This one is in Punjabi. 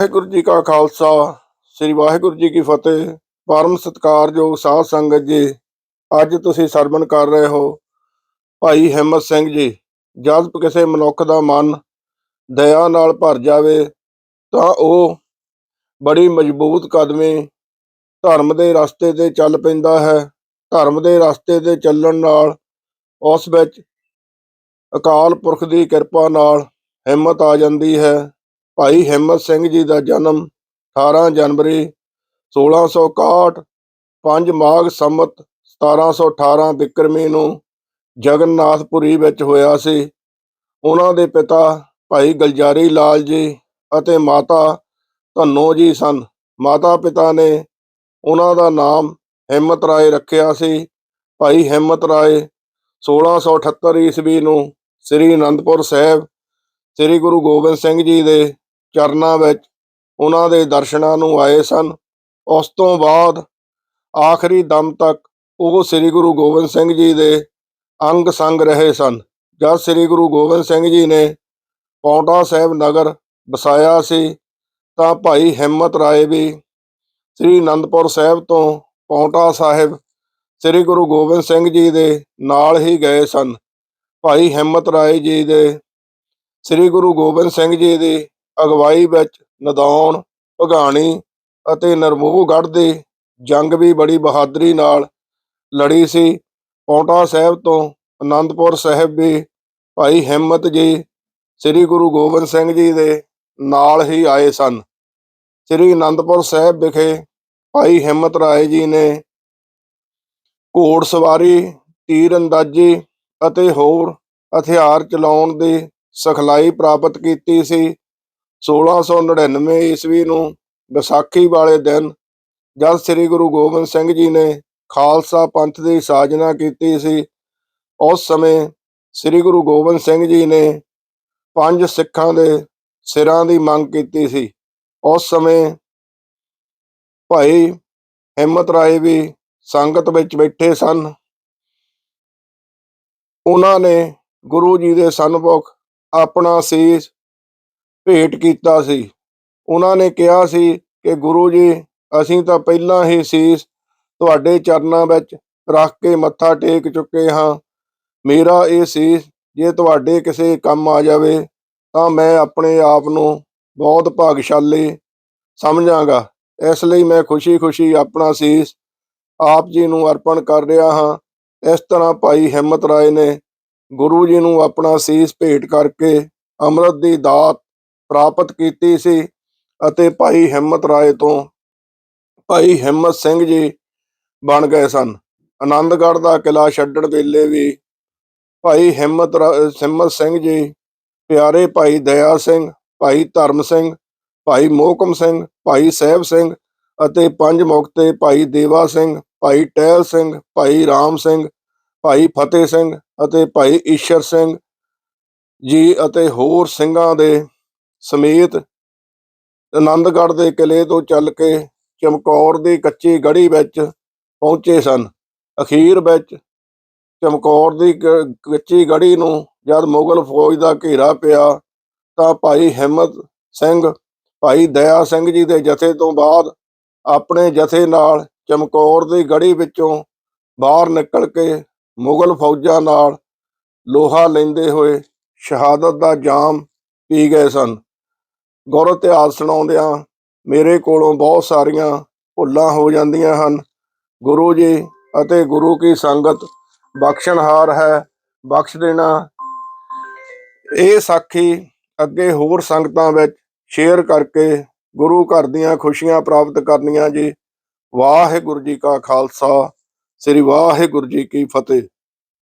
ਵਾਹਿਗੁਰੂ ਜੀ ਕਾ ਖਾਲਸਾ, ਸ੍ਰੀ ਵਾਹਿਗੁਰੂ ਜੀ ਕੀ ਫਤਿਹ। ਪਰਮ ਸਤਿਕਾਰਯੋਗ ਸਾਧ ਸੰਗਤ ਜੀ, ਅੱਜ ਤੁਸੀਂ ਸਰਵਣ ਕਰ ਰਹੇ ਹੋ ਭਾਈ ਹਿੰਮਤ ਸਿੰਘ ਜੀ। ਜਦ ਕਿਸੇ ਮਨੁੱਖ ਦਾ ਮਨ ਦਇਆ ਨਾਲ ਭਰ ਜਾਵੇ, ਤਾਂ ਉਹ ਬੜੀ ਮਜ਼ਬੂਤ ਕਦਮੀ ਧਰਮ ਦੇ ਰਸਤੇ ਤੇ ਚੱਲ ਪੈਂਦਾ ਹੈ। ਧਰਮ ਦੇ ਰਸਤੇ ਤੇ ਚੱਲਣ ਨਾਲ ਉਸ ਵਿੱਚ ਅਕਾਲ ਪੁਰਖ ਦੀ ਕਿਰਪਾ ਨਾਲ ਹਿੰਮਤ ਆ ਜਾਂਦੀ ਹੈ। ਭਾਈ ਹਿੰਮਤ ਸਿੰਘ ਜੀ ਦਾ ਜਨਮ 18 ਜਨਵਰੀ 1661 5 ਮਾਘ ਸੰਮਤ 1718 ਬਿਕਰਮੀ ਨੂੰ ਜਗਨਨਾਥਪੁਰੀ ਵਿੱਚ ਹੋਇਆ ਸੀ। ਉਹਨਾਂ ਦੇ ਪਿਤਾ ਭਾਈ ਗਲਜਾਰੀ ਲਾਲ ਜੀ ਅਤੇ ਮਾਤਾ ਧੰਨੋ ਜੀ ਸਨ। ਮਾਤਾ ਪਿਤਾ ਨੇ ਉਹਨਾਂ ਦਾ ਨਾਮ ਹਿੰਮਤ ਰਾਏ ਰੱਖਿਆ ਸੀ। ਭਾਈ ਹਿੰਮਤ ਰਾਏ 1678 ਈਸਵੀ ਨੂੰ ਸ੍ਰੀ ਅਨੰਦਪੁਰ ਸਾਹਿਬ ਸ੍ਰੀ ਗੁਰੂ ਗੋਬਿੰਦ ਸਿੰਘ ਜੀ ਦੇ ਚਰਨਾਂ ਵਿੱਚ ਉਹਨਾਂ ਦੇ ਦਰਸ਼ਨਾਂ ਨੂੰ ਆਏ ਸਨ। ਉਸ ਤੋਂ ਬਾਅਦ ਆਖਰੀ ਦਮ ਤੱਕ ਉਹ ਸ੍ਰੀ ਗੁਰੂ ਗੋਬਿੰਦ ਸਿੰਘ ਜੀ ਦੇ ਅੰਗ ਸੰਗ ਰਹੇ ਸਨ। ਜਦ ਸ੍ਰੀ ਗੁਰੂ ਗੋਬਿੰਦ ਸਿੰਘ ਜੀ ਨੇ ਪੌਂਟਾ ਸਾਹਿਬ ਨਗਰ ਵਸਾਇਆ ਸੀ, ਤਾਂ ਭਾਈ ਹਿੰਮਤ ਰਾਏ ਵੀ ਸ੍ਰੀ ਅਨੰਦਪੁਰ ਸਾਹਿਬ ਤੋਂ ਪੌਂਟਾ ਸਾਹਿਬ ਸ੍ਰੀ ਗੁਰੂ ਗੋਬਿੰਦ ਸਿੰਘ ਜੀ ਦੇ ਨਾਲ ਹੀ ਗਏ ਸਨ। ਭਾਈ ਹਿੰਮਤ ਰਾਏ ਜੀ ਦੇ ਸ੍ਰੀ ਗੁਰੂ ਗੋਬਿੰਦ ਸਿੰਘ ਜੀ ਦੀ ਅਗਵਾਈ ਵਿੱਚ ਨਦੌਣ ਭਗਾਣੀ ਅਤੇ ਨਰਮੋਹਗੜ੍ਹ ਦੀ ਜੰਗ ਵੀ ਬੜੀ ਬਹਾਦਰੀ ਨਾਲ ਲੜੀ ਸੀ। ਪੌਂਟਾ ਸਾਹਿਬ ਤੋਂ ਅਨੰਦਪੁਰ ਸਾਹਿਬ ਵੀ ਭਾਈ ਹਿੰਮਤ ਜੀ, ਸ੍ਰੀ ਗੁਰੂ ਗੋਬਿੰਦ ਸਿੰਘ ਜੀ ਦੇ ਨਾਲ ਹੀ ਆਏ ਸਨ। ਸ੍ਰੀ ਅਨੰਦਪੁਰ ਸਾਹਿਬ ਵਿਖੇ ਭਾਈ ਹਿੰਮਤ ਰਾਏ ਜੀ ਨੇ ਘੋੜ ਸਵਾਰੀ, ਤੀਰ ਅੰਦਾਜ਼ੀ ਅਤੇ ਹੋਰ ਹਥਿਆਰ ਚਲਾਉਣ ਦੀ ਸਿਖਲਾਈ ਪ੍ਰਾਪਤ ਕੀਤੀ ਸੀ। 1699 ਈਸਵੀ ਨੂੰ ਵਿਸਾਖੀ ਵਾਲੇ ਦਿਨ ਜਦ ਸ੍ਰੀ ਗੁਰੂ ਗੋਬਿੰਦ ਸਿੰਘ ਜੀ ਨੇ ਖਾਲਸਾ ਪੰਥ ਦੀ ਸਾਜਨਾ ਕੀਤੀ ਸੀ, ਉਸ ਸਮੇਂ ਸ੍ਰੀ ਗੁਰੂ ਗੋਬਿੰਦ ਸਿੰਘ ਜੀ ਨੇ ਪੰਜ ਸਿੱਖਾਂ ਦੇ ਸਿਰਾਂ ਦੀ ਮੰਗ ਕੀਤੀ ਸੀ। ਉਸ ਸਮੇਂ ਭਾਈ ਹਿੰਮਤ ਰਾਏ ਵੀ ਸੰਗਤ ਵਿੱਚ ਬੈਠੇ ਸਨ। ਉਹਨਾਂ ਨੇ ਗੁਰੂ ਜੀ ਦੇ ਸਨਮੁਖ ਆਪਣਾ ਸੀਸ ਭੇਟ ਕੀਤਾ ਸੀ। ਉਹਨਾਂ ਨੇ ਕਿਹਾ ਸੀ ਕਿ ਗੁਰੂ ਜੀ, ਅਸੀਂ ਤਾਂ ਪਹਿਲਾਂ ਹੀ ਸੀਸ ਤੁਹਾਡੇ ਚਰਨਾਂ ਵਿੱਚ ਰੱਖ ਕੇ ਮੱਥਾ ਟੇਕ ਚੁੱਕੇ ਹਾਂ। ਮੇਰਾ ਇਹ ਸੀਸ ਜੇ ਤੁਹਾਡੇ ਕਿਸੇ ਕੰਮ ਆ ਜਾਵੇ, ਤਾਂ ਮੈਂ ਆਪਣੇ ਆਪ ਨੂੰ ਬਹੁਤ ਭਾਗਸ਼ਾਲੀ ਸਮਝਾਂਗਾ। ਇਸ ਲਈ ਮੈਂ ਖੁਸ਼ੀ-ਖੁਸ਼ੀ ਆਪਣਾ ਸੀਸ ਆਪ ਜੀ ਨੂੰ ਅਰਪਣ ਕਰ ਰਿਹਾ ਹਾਂ। ਇਸ ਤਰ੍ਹਾਂ ਭਾਈ ਹਿੰਮਤ ਰਾਏ ਨੇ ਗੁਰੂ ਜੀ ਨੂੰ ਆਪਣਾ ਸੀਸ ਭੇਟ ਕਰਕੇ ਅੰਮ੍ਰਿਤ ਦੀ ਦਾਤ ਪ੍ਰਾਪਤ ਕੀਤੀ ਸੀ ਅਤੇ ਭਾਈ ਹਿੰਮਤ ਰਾਏ ਤੋਂ ਭਾਈ ਹਿੰਮਤ ਸਿੰਘ ਜੀ ਬਣ ਗਏ ਸਨ। ਆਨੰਦਗੜ੍ਹ ਦਾ ਕਿਲਾ ਛੱਡਣ ਵੇਲੇ ਵੀ ਭਾਈ ਹਿੰਮਤ ਰਾ- ਹਿੰਮਤ ਸਿੰਘ ਜੀ ਪਿਆਰੇ ਭਾਈ ਦਇਆ ਸਿੰਘ, ਭਾਈ ਧਰਮ ਸਿੰਘ, ਭਾਈ ਮੋਹਕਮ ਸਿੰਘ, ਭਾਈ ਸਾਹਿਬ ਸਿੰਘ ਅਤੇ ਪੰਜ ਮੁਕਤੇ ਭਾਈ ਦੇਵਾ ਸਿੰਘ, ਭਾਈ ਟਹਿਲ ਸਿੰਘ, ਭਾਈ ਰਾਮ ਸਿੰਘ, ਭਾਈ ਫਤਿਹ ਸਿੰਘ ਅਤੇ ਭਾਈ ਈਸ਼ਰ ਸਿੰਘ ਜੀ ਅਤੇ ਹੋਰ ਸਿੰਘਾਂ ਦੇ ਸਮੇਤ ਆਨੰਦਗੜ੍ਹ ਦੇ ਕਿਲੇ ਤੋਂ ਚੱਲ ਕੇ ਚਮਕੌਰ ਦੀ ਕੱਚੀ ਗੜੀ ਵਿੱਚ ਪਹੁੰਚੇ ਸਨ। ਅਖੀਰ ਵਿੱਚ ਚਮਕੌਰ ਦੀ ਕ- ਕੱਚੀ ਗੜੀ ਨੂੰ ਜਦ ਮੁਗਲ ਫੌਜ ਦਾ ਘੇਰਾ ਪਿਆ ਤਾਂ ਭਾਈ ਹਿੰਮਤ ਸਿੰਘ, ਭਾਈ ਦਇਆ ਸਿੰਘ ਜੀ ਦੇ ਜਥੇ ਤੋਂ ਬਾਅਦ ਆਪਣੇ ਜਥੇ ਨਾਲ ਚਮਕੌਰ ਦੀ ਗੜੀ ਵਿੱਚੋਂ ਬਾਹਰ ਨਿਕਲ ਕੇ ਮੁਗਲ ਫੌਜਾਂ ਨਾਲ ਲੋਹਾ ਲੈਂਦੇ ਹੋਏ ਸ਼ਹਾਦਤ ਦਾ ਜਾਮ ਪੀ ਗਏ ਸਨ। ਗੁਰ ਇਤਿਹਾਸ ਸੁਣਾਉਂਦਿਆਂ ਮੇਰੇ ਕੋਲੋਂ ਬਹੁਤ ਸਾਰੀਆਂ ਭੁੱਲਾਂ ਹੋ ਜਾਂਦੀਆਂ ਹਨ। ਗੁਰੂ ਜੀ ਅਤੇ ਗੁਰੂ ਕੀ ਸੰਗਤ ਬਖਸ਼ਣਹਾਰ ਹੈ, ਬਖਸ਼ ਦੇਣਾ। ਇਹ ਸਾਖੀ ਅੱਗੇ ਹੋਰ ਸੰਗਤਾਂ ਵਿੱਚ ਸ਼ੇਅਰ ਕਰਕੇ ਗੁਰੂ ਘਰ ਦੀਆਂ ਖੁਸ਼ੀਆਂ ਪ੍ਰਾਪਤ ਕਰਨੀਆਂ ਜੀ। ਵਾਹਿਗੁਰੂ ਜੀ ਕਾ ਖਾਲਸਾ, ਸ੍ਰੀ ਵਾਹਿਗੁਰੂ ਜੀ ਕੀ ਫਤਿਹ।